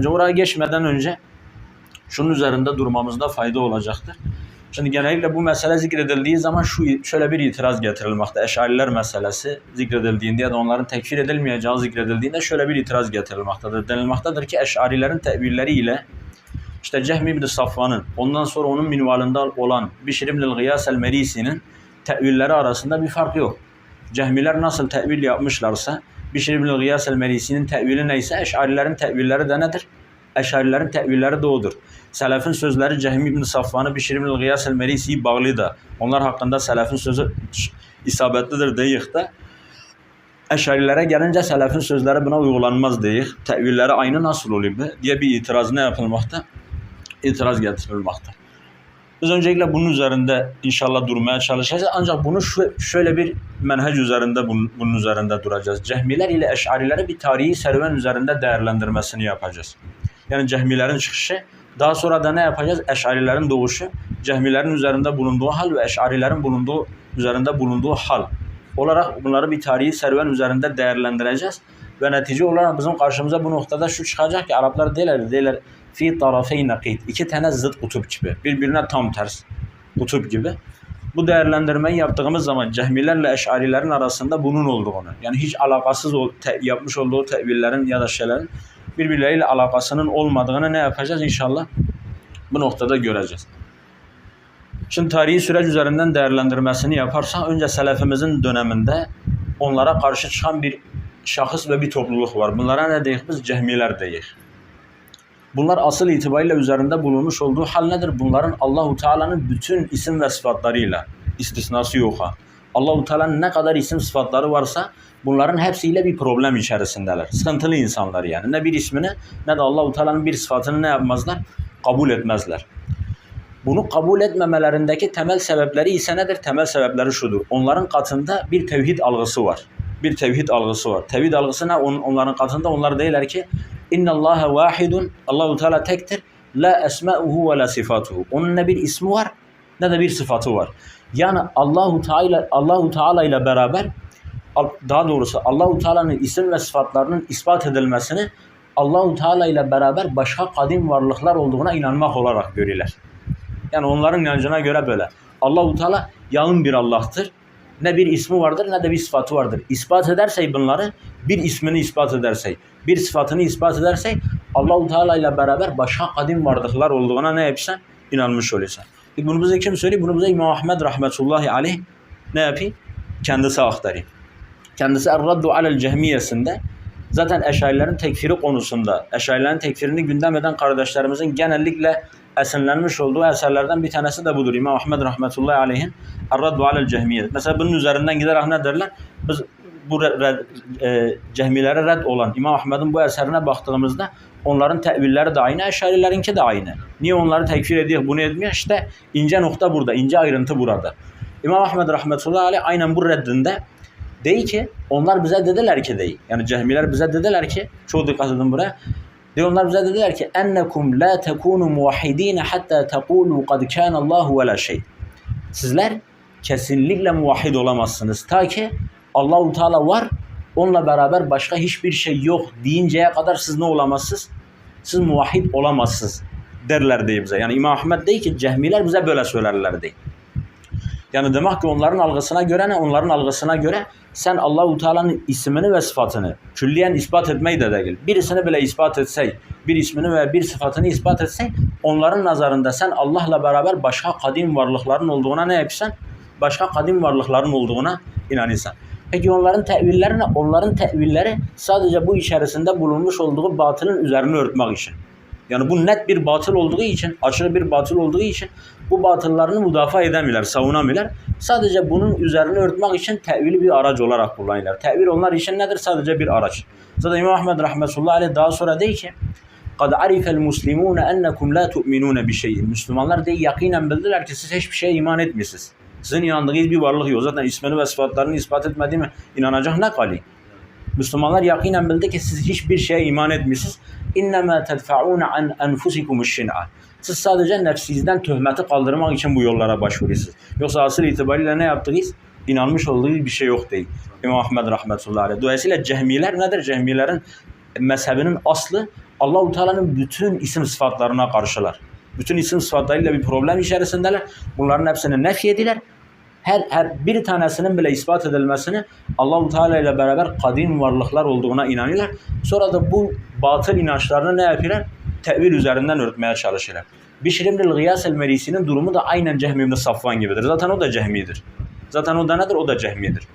Ancak oraya geçmeden önce şunun üzerinde durmamızda fayda olacaktır. Şimdi genellikle bu mesele zikredildiği zaman şu şöyle bir itiraz getirilmekte. Eşariler meselesi zikredildiğinde ya da onların tekfir edilmeyeceği zikredildiğinde şöyle bir itiraz getirilmektedir. Denilmektedir ki eşarilerin tevilleriyle işte Cehmi ibn Safvan'ın ondan sonra onun minvalında olan Bişr ibn Gıyas el-Merisi'nin tevilleri arasında bir fark yok. Cehmiler nasıl tevil yapmışlarsa Bişr ibn Gıyas el-Merisi'nin tevili neyse eşarilerin tevilleri de nedir? Eşarilerin tevilleri de odur. Selefin sözleri Cehmi ibn Safvan'ı Bişr ibn Gıyas el-Merisi'yi bağlı onlar hakkında selefin sözü isabetlidir deyik de Eşarilere gelince selefin sözleri buna uygulanmaz deyik. Tevilleri aynı nasıl be? diye bir itiraz ne yapılmakta? İtiraz getirilmekte. Biz öncelikle bunun üzerinde inşallah durmaya çalışacağız. Ancak bunu şu, şöyle bir menhec üzerinde bunun, bunun üzerinde duracağız. Cehmiler ile eşarileri bir tarihi serüven üzerinde değerlendirmesini yapacağız. Yani cehmilerin çıkışı daha sonra da ne yapacağız? Eşarilerin doğuşu, cehmilerin üzerinde bulunduğu hal ve eşarilerin bulunduğu üzerinde bulunduğu hal olarak bunları bir tarihi serüven üzerinde değerlendireceğiz. Ve netice olarak bizim karşımıza bu noktada şu çıkacak ki Araplar derler, derler fi tarafey nakid. İki tane zıt kutup gibi. Birbirine tam ters kutup gibi. Bu değerlendirmeyi yaptığımız zaman cehmilerle eşarilerin arasında bunun olduğunu yani hiç alakasız ol, te, yapmış olduğu tevillerin ya da şeylerin birbirleriyle alakasının olmadığını ne yapacağız inşallah bu noktada göreceğiz. Şimdi tarihi süreç üzerinden değerlendirmesini yaparsak önce selefimizin döneminde onlara karşı çıkan bir şahıs ve bir topluluk var. Bunlara ne deyiz biz? Cehmiler deyiz. Bunlar asıl itibariyle üzerinde bulunmuş olduğu hal nedir? Bunların Allahu Teala'nın bütün isim ve sıfatlarıyla istisnası yok ha. Allahu Teala'nın ne kadar isim sıfatları varsa bunların hepsiyle bir problem içerisindeler. Sıkıntılı insanlar yani. Ne bir ismini ne de Allahu Teala'nın bir sıfatını ne yapmazlar? Kabul etmezler. Bunu kabul etmemelerindeki temel sebepleri ise nedir? Temel sebepleri şudur. Onların katında bir tevhid algısı var. Bir tevhid algısı var. Tevhid algısı ne? On, onların katında onlar değiller ki İnna Allaha vahidun. Allahu Teala tektir. La esma'uhu ve la sifatuhu. Onun ne bir ismi var ne de bir sıfatı var. Yani Allahu Teala Allahu Teala ile beraber daha doğrusu Allahu Teala'nın isim ve sıfatlarının ispat edilmesini Allahu Teala ile beraber başka kadim varlıklar olduğuna inanmak olarak görürler. Yani onların inancına göre böyle. Allahu Teala yalın bir Allah'tır. Ne bir ismi vardır ne de bir sıfatı vardır. İspat edersek bunları bir ismini ispat edersek, bir sıfatını ispat edersek Allahu Teala ile beraber başka kadim varlıklar olduğuna ne yapsan inanmış oluyorsun. E bunu bize kim söylüyor? Bunu bize İmam Ahmed rahmetullahi aleyh ne yapıyor? Kendisi aktarıyor. Kendisi Er-Raddu alel Cehmiyesinde zaten eşarilerin tekfiri konusunda, eşarilerin tekfirini gündem eden kardeşlerimizin genellikle esinlenmiş olduğu eserlerden bir tanesi de budur. İmam Ahmed rahmetullahi aleyhin Er-Raddu alel Cehmiye. Mesela bunun üzerinden giderek ne derler? Biz bu red, e, cehmilere red olan İmam Ahmed'in bu eserine baktığımızda onların tevilleri de aynı, eşarilerinki de aynı. Niye onları tekfir ediyor, bunu etmiyor? İşte ince nokta burada, ince ayrıntı burada. İmam Ahmed rahmetullahi aleyh aynen bu reddinde Dey ki onlar bize dediler ki dey. Yani cehmiler bize dediler ki çok dikkat edin buraya. Dey onlar bize dediler ki ennekum la tekunu muvahhidin hatta taqulu kad kana Allah ve la şey. Sizler kesinlikle muvahhid olamazsınız ta ki Allahu Teala var. Onunla beraber başka hiçbir şey yok deyinceye kadar siz ne olamazsınız? Siz muvahhid olamazsınız derler diye bize. Yani İmam Ahmed dey ki cehmiler bize böyle söylerler dey. Yani demek ki onların algısına göre ne? Onların algısına göre sen Allahu Teala'nın ismini ve sıfatını külliyen ispat etmeyi de değil. Birisini bile ispat etsey, bir ismini ve bir sıfatını ispat etsey, onların nazarında sen Allah'la beraber başka kadim varlıkların olduğuna ne yapsan? Başka kadim varlıkların olduğuna inanırsan. Peki onların tevilleri ne? Onların tevilleri sadece bu içerisinde bulunmuş olduğu batılın üzerine örtmek için. Yani bu net bir batıl olduğu için, aşırı bir batıl olduğu için bu batıllarını müdafaa edemiyorlar, savunamıyorlar. Sadece bunun üzerine örtmek için tevili bir araç olarak kullanıyorlar. Tevil onlar için nedir? Sadece bir araç. Zaten İmam Ahmed rahmetullahi aleyh daha sonra değil ki قَدْ عَرِفَ الْمُسْلِمُونَ اَنَّكُمْ لَا تُؤْمِنُونَ بِشَيْءٍ Müslümanlar değil yakinen bildiler ki siz hiçbir şeye iman etmiyorsunuz. Sizin inandığınız bir varlık yok. Zaten ismini ve sıfatlarını ispat etmediğimi inanacak ne kali? Müslümanlar yakinen bildi ki siz hiçbir şeye iman etmiyorsunuz. İnnemâ tedfa'ûne an enfusikumus şin'a. Siz sadece nefsinizden töhmeti kaldırmak için bu yollara başvuruyorsunuz. Yoksa asıl itibariyle ne yaptınız? İnanmış olduğu bir şey yok değil. İmam Ahmed rahmetullahi aleyh. Dolayısıyla cehmiler nedir? Cehmilerin mezhebinin aslı Allahu Teala'nın bütün isim sıfatlarına karşılar. Bütün isim sıfatlarıyla bir problem içerisindeler. Bunların hepsini nefyediler. Her, her bir tanesinin bile ispat edilmesini Allahu Teala ile beraber kadim varlıklar olduğuna inanıyorlar. Sonra da bu batıl inançlarını ne yapıyorlar? Tevil üzerinden örtmeye çalışıyorlar. Bişr ibn Gıyas el-Merisi'nin durumu da aynen Cehmi ibn Safvan gibidir. Zaten o da Cehmi'dir. Zaten o da nedir? O da Cehmi'dir.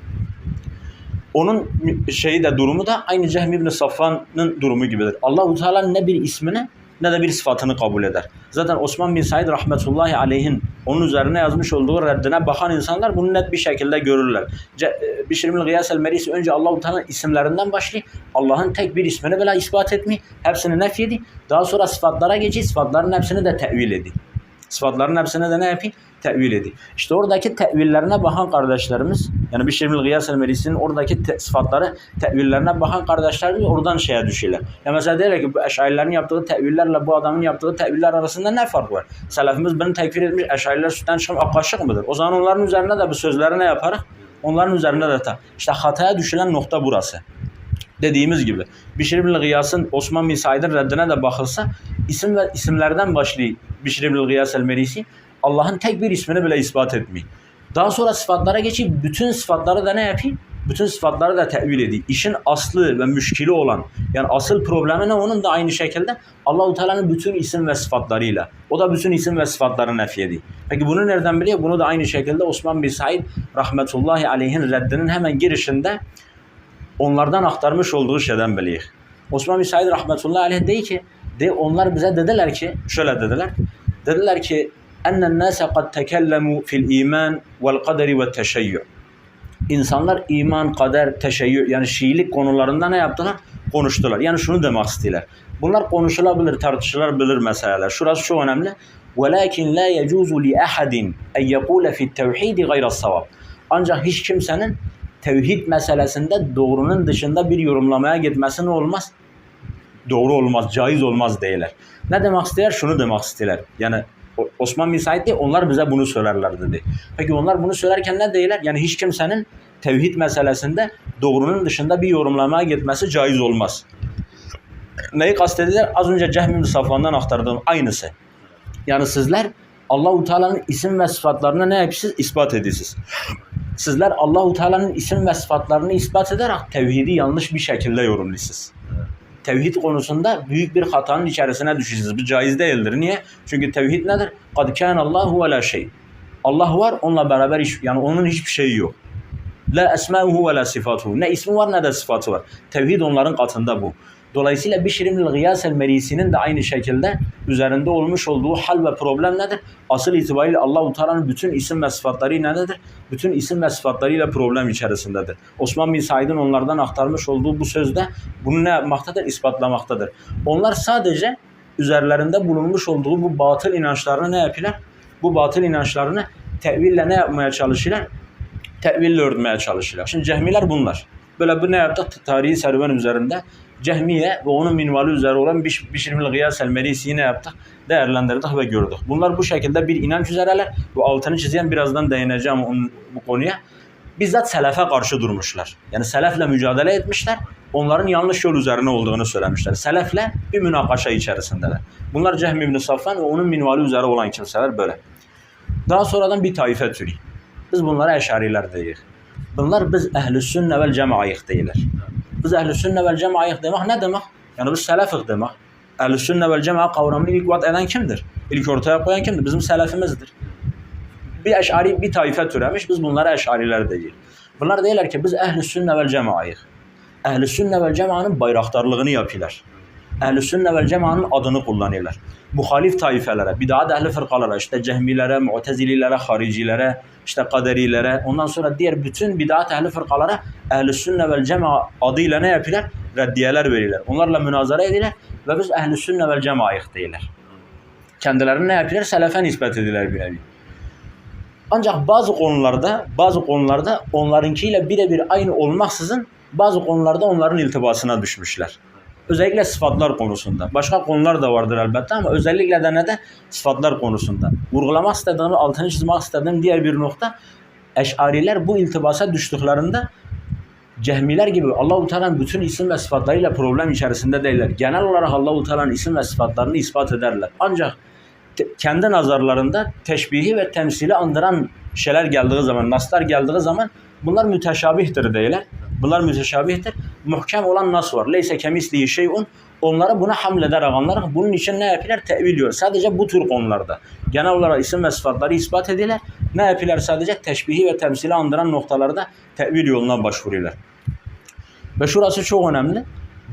Onun şeyi de durumu da aynı Cehmi ibn Safvan'ın durumu gibidir. Allahu Teala ne bir ismini ne de bir sıfatını kabul eder. Zaten Osman bin Said rahmetullahi aleyhin onun üzerine yazmış olduğu reddine bakan insanlar bunu net bir şekilde görürler. E, Bişr ibn Gıyas el-Merisi önce Allahu Teala'nın isimlerinden başlıyor. Allah'ın tek bir ismini bile ispat etmiyor. Hepsini nefyedi. Daha sonra sıfatlara geçiyor. Sıfatların hepsini de tevil ediyor. Sıfatların hepsine de ne yapayım? Tevil ediyor. İşte oradaki tevillerine bakan kardeşlerimiz, yani Bişir bin Gıyas el-Merisi'nin oradaki te- sıfatları tevillerine bakan kardeşlerimiz oradan şeye düşüyorlar. Ya mesela diyorlar ki bu eşarilerin yaptığı tevillerle bu adamın yaptığı teviller arasında ne fark var? Selefimiz beni tekfir etmiş, eşariler sütten çıkan akaşık mıdır? O zaman onların üzerine de bu sözleri ne yaparız? Onların üzerine de ta. İşte hataya düşülen nokta burası dediğimiz gibi Bişir ibn Gıyas'ın Osman bin Said'in reddine de bakılsa isim ve isimlerden başlıyor Bişir ibn Gıyas el-Merisi Allah'ın tek bir ismini bile ispat etmiyor. Daha sonra sıfatlara geçip bütün sıfatları da ne yapayım? Bütün sıfatları da tevil ediyor. İşin aslı ve müşkili olan yani asıl problemi ne onun da aynı şekilde Allahu Teala'nın bütün isim ve sıfatlarıyla. O da bütün isim ve sıfatları nefyediyor. Peki bunu nereden biliyor? Bunu da aynı şekilde Osman bin Said rahmetullahi aleyhin reddinin hemen girişinde onlardan aktarmış olduğu şeyden biliyor. Osman bin Said rahmetullahi aleyh değil ki de onlar bize dediler ki şöyle dediler. Dediler ki ennen nase kad tekellemu fil iman vel kaderi ve teşeyyü. İnsanlar iman, kader, teşeyyü yani Şiilik konularında ne yaptılar? Konuştular. Yani şunu demek istiyorlar. Bunlar konuşulabilir, tartışılabilir meseleler. Şurası çok önemli. وَلَكِنْ لَا يَجُوزُ لِأَحَدٍ اَنْ يَقُولَ فِي التَّوْحِيدِ غَيْرَ الصَّوَابِ Ancak hiç kimsenin tevhid meselesinde doğrunun dışında bir yorumlamaya gitmesi ne olmaz? Doğru olmaz, caiz olmaz değiller. Ne demek istiyorlar? Şunu demek istiyorlar. Yani Osman bin Said değil, onlar bize bunu söylerler dedi. Peki onlar bunu söylerken ne değiller? Yani hiç kimsenin tevhid meselesinde doğrunun dışında bir yorumlamaya gitmesi caiz olmaz. Neyi kastediler? Az önce Cehmi bin Safvan'dan aktardığım aynısı. Yani sizler Allahu Teala'nın isim ve sıfatlarını ne yapıyorsunuz? İspat ediyorsunuz. Sizler Allahu Teala'nın isim ve sıfatlarını ispat ederek tevhidi yanlış bir şekilde yorumluyorsunuz. Tevhid konusunda büyük bir hatanın içerisine düşüyorsunuz. Bu caiz değildir. Niye? Çünkü tevhid nedir? قَدْ كَانَ اللّٰهُ وَلَا şey. Allah var, onunla beraber hiç, yani onun hiçbir şeyi yok. La esmauhu ve la sifatuhu. Ne ismi var ne de sıfatı var. Tevhid onların katında bu. Dolayısıyla Bişr ibn Gıyas el-Merisi'nin de aynı şekilde üzerinde olmuş olduğu hal ve problem nedir? Asıl itibariyle Allahu Teala'nın bütün isim ve sıfatları nedir? Bütün isim ve sıfatlarıyla problem içerisindedir. Osman bin Said'in onlardan aktarmış olduğu bu sözde bunu ne yapmaktadır? İspatlamaktadır. Onlar sadece üzerlerinde bulunmuş olduğu bu batıl inançlarını ne yapıyorlar? Bu batıl inançlarını teville ne yapmaya çalışıyorlar? teville örtmeye çalışıyorlar. Şimdi cehmiler bunlar. Böyle bu ne yaptık? Tarihi serüven üzerinde Cehmiye ve onun minvali üzere olan Biş, Bişrimil Gıyas el Merisi'yi ne yaptık? Değerlendirdik ve gördük. Bunlar bu şekilde bir inanç üzereler. Bu altını çizeyen birazdan değineceğim onun, bu konuya. Bizzat selefe karşı durmuşlar. Yani selefle mücadele etmişler. Onların yanlış yol üzerine olduğunu söylemişler. Selefle bir münakaşa içerisindeler. Bunlar Cehmi ibn Safvan ve onun minvali üzere olan kimseler böyle. Daha sonradan bir taife türü. Biz bunlara eşariler deyirik. Bunlar biz ehl-i sünne vel cemaayik deyirlər. Biz ehl-i sünne vel cemaayik demek ne demek? Yani biz selefik demek. Ehl-i sünne vel cemaa kavramını ilk vat eden kimdir? İlk ortaya koyan kimdir? Bizim selefimizdir. Bir eşari bir taife türemiş, biz bunlara eşariler deyirik. Bunlar deyirlər ki, biz ehl-i sünne vel cemaayik. Ehl-i sünne vel cemaanın bayraktarlığını yapıyorlar. Ehl-i sünne vel cemaanın adını kullanıyorlar. Muhalif taifelere, bid'at ehli fırkalara, işte cehmilere, mu'tezililere, haricilere, işte kaderilere, ondan sonra diğer bütün bid'at ehli fırkalara ehl-i sünne vel cema adıyla ne yapıyorlar? Reddiyeler verirler. Onlarla münazara edilir ve biz ehl-i sünne vel cemaayik değiller. Kendilerini ne yapıyorlar? Selefe nispet edilir bir nevi. Ancak bazı konularda, bazı konularda onlarınkiyle birebir aynı olmaksızın bazı konularda onların iltibasına düşmüşler. Özellikle sıfatlar konusunda. Başka konular da vardır elbette ama özellikle de ne de sıfatlar konusunda. Vurgulamak istediğim, altını çizmek istediğim diğer bir nokta Eş'ariler bu iltibasa düştüklerinde Cehmiler gibi Allahu Teala'nın bütün isim ve sıfatlarıyla problem içerisinde değiller. Genel olarak Allahu Teala'nın isim ve sıfatlarını ispat ederler. Ancak kendi nazarlarında teşbihi ve temsili andıran şeyler geldiği zaman, naslar geldiği zaman bunlar müteşabihtir değiller. Bunlar müteşabihtir. Muhkem olan nas var. Leyse kemislihi şeyun. Onlara buna hamleder ağanlar. Bunun için ne yapıyorlar? Tevil diyor. Sadece bu tür konularda. Genel olarak isim ve sıfatları ispat edilir. Ne yapıyorlar? Sadece teşbihi ve temsili andıran noktalarda tevil yoluna başvuruyorlar. Ve şurası çok önemli.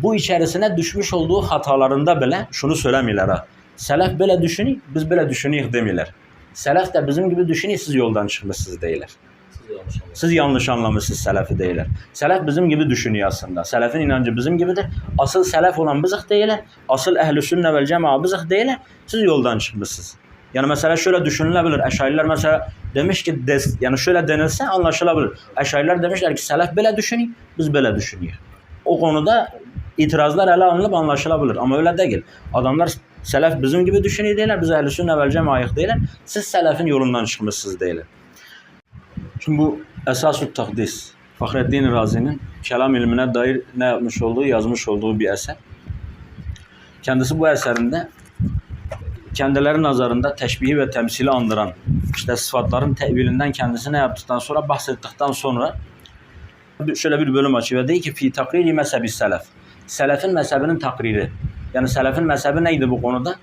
Bu içerisine düşmüş olduğu hatalarında bile şunu söylemiyorlar ha. Selef böyle düşünüyor, biz böyle düşünüyoruz demiyorlar. Selef de bizim gibi düşünüyor, siz yoldan çıkmışsınız değiller. Siz yanlış anlamışsınız selefi değiller. Selef bizim gibi düşünüyor aslında. Selefin inancı bizim gibidir. Asıl selef olan bizik değiller. Asıl ehl-i sünne vel cema'a bizik değiller. Siz yoldan çıkmışsınız. Yani mesela şöyle düşünülebilir. Eşariler mesela demiş ki des, yani şöyle denilse anlaşılabilir. Eşariler demişler ki selef böyle düşünüyor, biz böyle düşünüyor. O konuda itirazlar ele alınıp anlaşılabilir ama öyle değil. Adamlar selef bizim gibi düşünüyor değiller. Biz ehl-i sünne vel cema'a değiller. Siz selefin yolundan çıkmışsınız değiller. Şimdi bu Esas-ı Takdis. Fahreddin Razi'nin kelam ilmine dair ne yapmış olduğu, yazmış olduğu bir eser. Kendisi bu eserinde kendileri nazarında teşbihi ve temsili andıran işte sıfatların tevilinden kendisi ne yaptıktan sonra bahsettikten sonra şöyle bir bölüm açıyor diyor ki fi takriri mezhebi selef. Selefin mezhebinin takriri. Yani selefin mezhebi neydi bu konuda?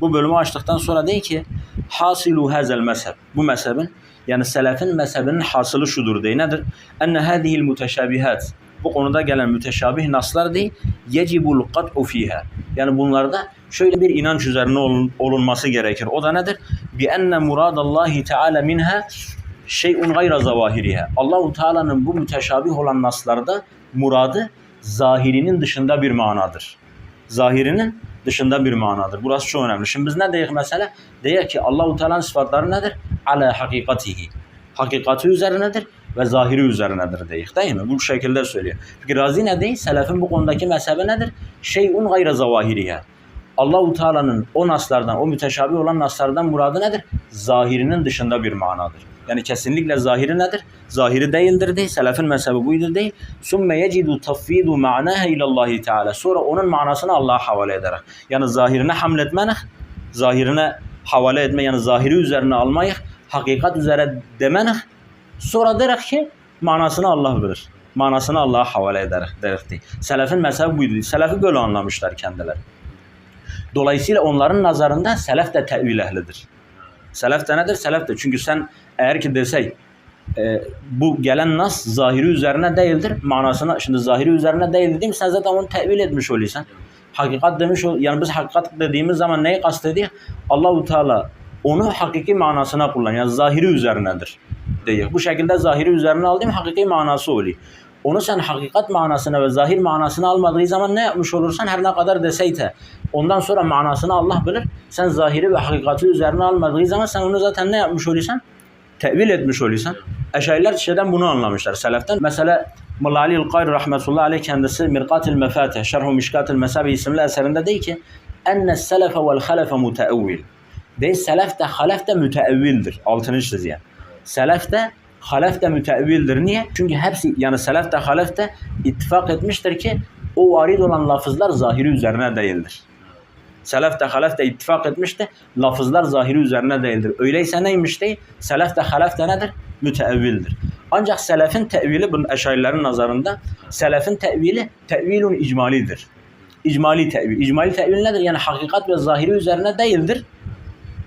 Bu bölümü açtıktan sonra diyor ki hasilu hazel mezheb. Bu mezhebin yani selefin mezhebinin hasılı şudur diye nedir? Enne hadihil muteşabihat. Bu konuda gelen müteşabih naslar değil, yecibul kat'u fiha. Yani bunlarda şöyle bir inanç üzerine olun- olunması gerekir. O da nedir? Bi enne muradallahi teala minha şeyun gayra zavahiriha. Allahu Teala'nın bu müteşabih olan naslarda muradı zahirinin dışında bir manadır. Zahirinin dışında bir manadır. Burası çok önemli. Şimdi biz ne diyek mesela? Diyek ki Allahu Teala'nın sıfatları nedir? Ala hakikatihi. Hakikati üzerinedir ve zahiri üzerinedir diyek değil mi? Bu şekilde söylüyor. Peki Razi ne değil? Selefin bu konudaki mezhebi nedir? Şeyun gayra zavahiriha. Allahu Teala'nın o naslardan, o müteşabih olan naslardan muradı nedir? Zahirinin dışında bir manadır. Yani kesinlikle zahiri nedir? Zahiri değildir değil. Selefin mezhebi buydu değil. Sümme yecidu tafvidu ma'naha ilallahi Teala. Sonra onun manasını Allah'a havale ederek. Yani zahirine hamletmenek, zahirine havale etme yani zahiri üzerine almayık, hakikat üzere demenek. Sonra derek ki manasını Allah bilir. Manasını Allah'a havale ederek derek değil. Selefin mezhebi buydu. Selefi böyle anlamışlar kendileri. Dolayısıyla onların nazarında selef de tevil ehlidir. Selef de nedir? Selef de. Çünkü sen eğer ki desey e, bu gelen nas zahiri üzerine değildir. Manasına şimdi zahiri üzerine değil dediğim sen zaten onu tevil etmiş oluyorsun. Hakikat demiş ol, yani biz hakikat dediğimiz zaman neyi kastediyor? Allahu Teala onu hakiki manasına kullanıyor. Yani zahiri üzerinedir diyor. Bu şekilde zahiri üzerine aldığım hakiki manası oluyor. Onu sen hakikat manasına ve zahir manasına almadığı zaman ne yapmış olursan her ne kadar deseyte ondan sonra manasını Allah bilir. Sen zahiri ve hakikati üzerine almadığı zaman sen onu zaten ne yapmış oluyorsan? Tevil etmiş oluyorsan. Eşariler şeyden bunu anlamışlar seleften. Mesela Molla Ali El-Kayr rahmetullahi aleyh kendisi Mirkatil Mefatih, Şerhu Mişkatil Mesabi isimli eserinde değil ki enne selefe vel halefe muteevvil. Değil selef de halef de müteevvildir. Altını çiziyor. Selef de halef de müteevvildir. Niye? Çünkü hepsi yani selef de halef de ittifak etmiştir ki o varid olan lafızlar zahiri üzerine değildir. Selef de halef de ittifak etmişti. Lafızlar zahiri üzerine değildir. Öyleyse neymiş değil? Selef de halef de nedir? Müteevvildir. Ancak selefin tevili bunun eşarilerin nazarında selefin tevili tevilun icmalidir. İcmali tevil. İcmali tevil nedir? Yani hakikat ve zahiri üzerine değildir.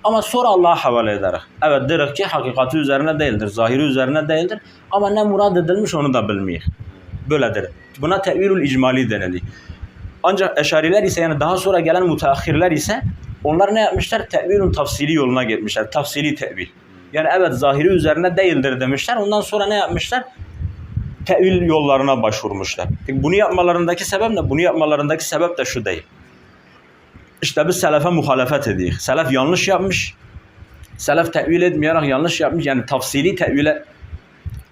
Ama sonra Allah'a havale ederek. Evet deriz ki hakikati üzerine değildir. Zahiri üzerine değildir. Ama ne murad edilmiş onu da bilmiyor. Böyledir. Buna tevilül icmali deniliyor. Ancak eşariler ise yani daha sonra gelen müteahhirler ise onlar ne yapmışlar? Tevilün tafsili yoluna gitmişler. Tafsili tevil. Yani evet zahiri üzerine değildir demişler. Ondan sonra ne yapmışlar? Tevil yollarına başvurmuşlar. Bunu yapmalarındaki sebep ne? Bunu yapmalarındaki sebep de şu değil. İşte biz selefe muhalefet ediyoruz. Selef yanlış yapmış. Selef tevil etmeyerek yanlış yapmış. Yani tafsili tevile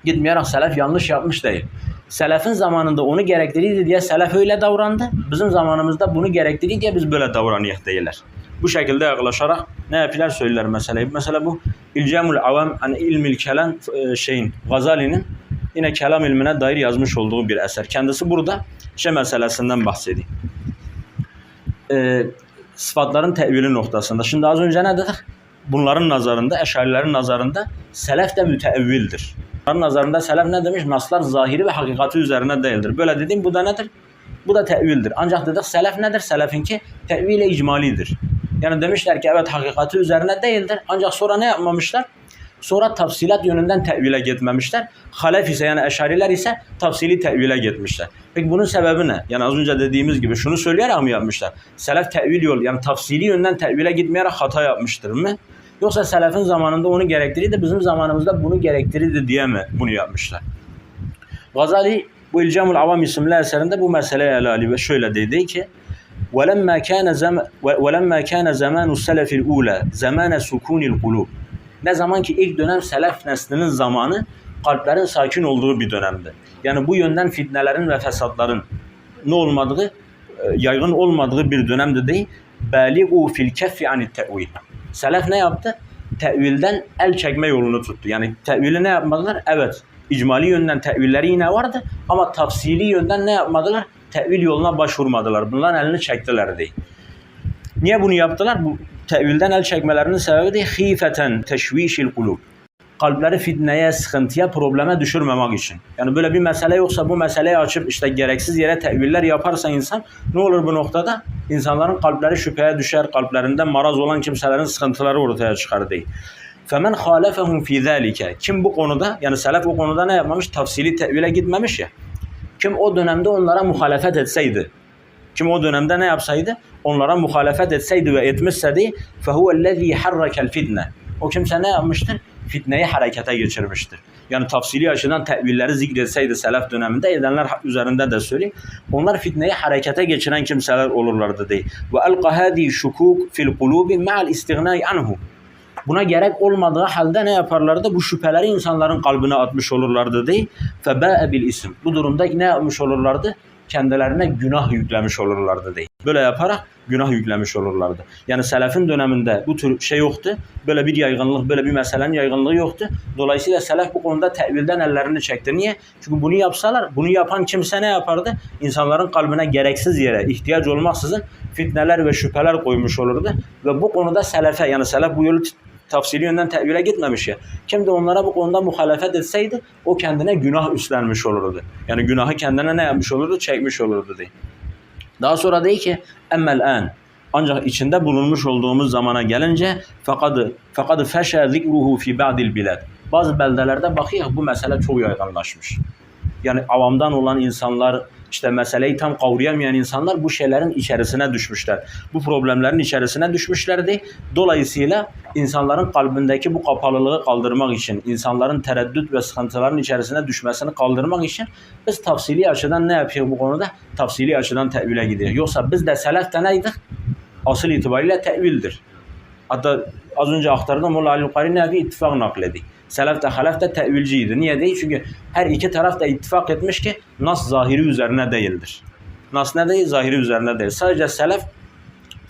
gitmeyerek selef yanlış yapmış değil. Selefin zamanında onu gerektiriydi diye selef öyle davrandı. Bizim zamanımızda bunu gerektiriydi diye biz böyle davranıyoruz değiller. Bu şekilde yaklaşarak ne yapıyorlar söylerler meseleyi. Mesela bu İlcamul Avam hani ilmil kelam e, şeyin Gazali'nin yine kelam ilmine dair yazmış olduğu bir eser. Kendisi burada şey meselesinden bahsediyor. Ee, sıfatların tevili noktasında. Şimdi az önce ne dedik? Bunların nazarında, eşarilerin nazarında selef de müteevvildir. Bunların nazarında selef ne demiş? Naslar zahiri ve hakikati üzerine değildir. Böyle dediğim bu da nedir? Bu da tevildir. Ancak dedik selef nedir? Selefinki tevile icmalidir. Yani demişler ki evet hakikati üzerine değildir. Ancak sonra ne yapmamışlar? Sonra tafsilat yönünden tevile gitmemişler. Halef ise yani eşariler ise tafsili tevile gitmişler. Peki bunun sebebi ne? Yani az önce dediğimiz gibi şunu söyleyerek mi yapmışlar? Selef tevil yol yani tafsili yönden tevile gitmeyerek hata yapmıştır mı? Yoksa selefin zamanında onu gerektirirdi, bizim zamanımızda bunu gerektirirdi diye mi bunu yapmışlar? Gazali bu İlcamul Avam isimli eserinde bu meseleyi ele alıyor ve şöyle dedi ki وَلَمَّا كَانَ زَمَ وَلَمَّا كَانَ زَمَانُ السَّلَفِ الْاُولَى زَمَانَ سُكُونِ الْقُلُوبِ Ne zaman ki ilk dönem selef neslinin zamanı kalplerin sakin olduğu bir dönemdi. Yani bu yönden fitnelerin ve fesatların ne olmadığı, e, yaygın olmadığı bir dönemde değil. بَالِغُوا fil keffi anit tevil. Selef ne yaptı? Tevilden el çekme yolunu tuttu. Yani tevili ne yapmadılar? Evet, icmali yönden tevilleri yine vardı ama tafsili yönden ne yapmadılar? Tevil yoluna başvurmadılar. Bunların elini çektiler. Niye bunu yaptılar? Bu tevilden el çekmelerinin sebebi de hifeten teşvişil kulub Kalpleri fitneye, sıkıntıya, probleme düşürmemek için. Yani böyle bir mesele yoksa bu meseleyi açıp işte gereksiz yere teviller yaparsa insan ne olur bu noktada? İnsanların kalpleri şüpheye düşer, kalplerinde maraz olan kimselerin sıkıntıları ortaya çıkar değil. Femen halefehum fi zalike. Kim bu konuda yani selef o konuda ne yapmamış? Tafsili tevile gitmemiş ya. Kim o dönemde onlara muhalefet etseydi, kim o dönemde ne yapsaydı? Onlara muhalefet etseydi ve etmişse de فَهُوَ harrakel fitne. O kimse ne yapmıştır? Fitneyi harekete geçirmiştir. Yani tafsili açıdan tevilleri zikretseydi selef döneminde edenler üzerinde de söyleyeyim. Onlar fitneyi harekete geçiren kimseler olurlardı değil. Ve elqa hadi şukuk fil kulubi ma'al istighnai anhu. Buna gerek olmadığı halde ne yaparlardı? Bu şüpheleri insanların kalbine atmış olurlardı değil. Febâe bil isim. Bu durumda ne yapmış olurlardı? Kendilerine günah yüklemiş olurlardı değil. Böyle yaparak günah yüklemiş olurlardı. Yani selefin döneminde bu tür şey yoktu. Böyle bir yaygınlık, böyle bir meselenin yaygınlığı yoktu. Dolayısıyla selef bu konuda tevilden ellerini çekti. Niye? Çünkü bunu yapsalar, bunu yapan kimse ne yapardı? İnsanların kalbine gereksiz yere, ihtiyaç olmaksızın fitneler ve şüpheler koymuş olurdu. Ve bu konuda selefe, yani selef bu yolu tafsili yönden tevile gitmemiş ya. Kim de onlara bu konuda muhalefet etseydi o kendine günah üstlenmiş olurdu. Yani günahı kendine ne yapmış olurdu? Çekmiş olurdu diye. Daha sonra değil ki emmel an ancak içinde bulunmuş olduğumuz zamana gelince fakat fakat feşe zikruhu fi ba'dil bilad. Bazı beldelerde bakıyor bu mesele çok yaygınlaşmış. Yani avamdan olan insanlar işte meseleyi tam kavrayamayan insanlar bu şeylerin içerisine düşmüşler. Bu problemlerin içerisine düşmüşlerdi. Dolayısıyla insanların kalbindeki bu kapalılığı kaldırmak için, insanların tereddüt ve sıkıntıların içerisine düşmesini kaldırmak için biz tafsili açıdan ne yapıyoruz bu konuda? Tafsili açıdan tevile gidiyor. Yoksa biz de selefte neydik? Asıl itibariyle tevildir. Hatta az önce aktardım Molla Ali Yukarı ne yapıyor? İttifak nakledi. Selef de halef de tevilciydi. Niye değil? Çünkü her iki taraf da ittifak etmiş ki nas zahiri üzerine değildir. Nas ne değil? Zahiri üzerine değil. Sadece selef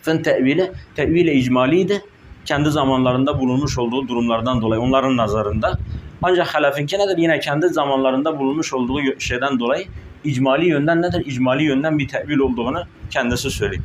fen tevili, tevili icmaliydi. Kendi zamanlarında bulunmuş olduğu durumlardan dolayı onların nazarında. Ancak halefinki nedir? Yine kendi zamanlarında bulunmuş olduğu şeyden dolayı icmali yönden nedir? İcmali yönden bir tevil olduğunu kendisi söylüyor.